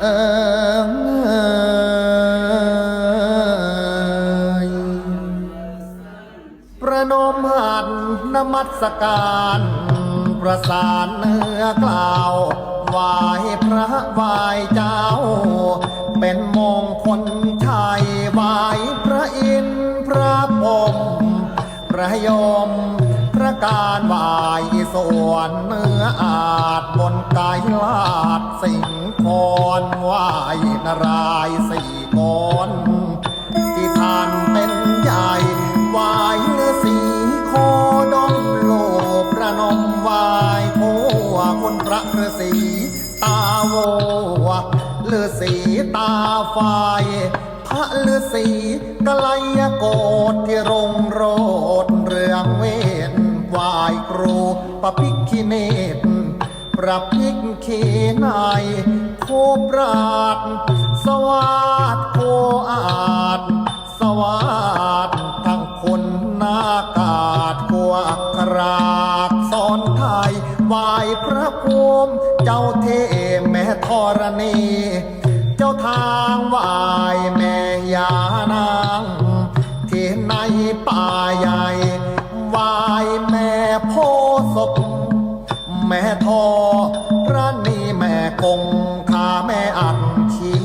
ประนมหันนมัสการ ประสานเนื้อกล่าวไหวพระไหวเจ้า เป็นมงคลชัยไหวพระอินทร์พระพรมพระยมพระการวายส่วนเนื้ออาจบนกายลาดสิ่งคอ ไหวนารายสี่กอนที่ท่านเป็นใหญ่ไหวฤาษีโคดมโลกประนมไหวโผวคนพระฤาษีตาโวฤาษีตาไฟพระฤาษีกลยโกฏที่รงโรดเรื่องเวทไหวายครูปพิคิเนตประพิกขีนาย ปราดสวัสดโคอาดสวัสดทั้งคนนากาศกวอักรากสอนไทยวายพระภูมิเจ้าเทแม่ธรณี เจ้าทางวายแม่ยานางที่ในป่าใหญ่วายแม่โพศพแม่ทอระนี แม่คงคาแม่อันชี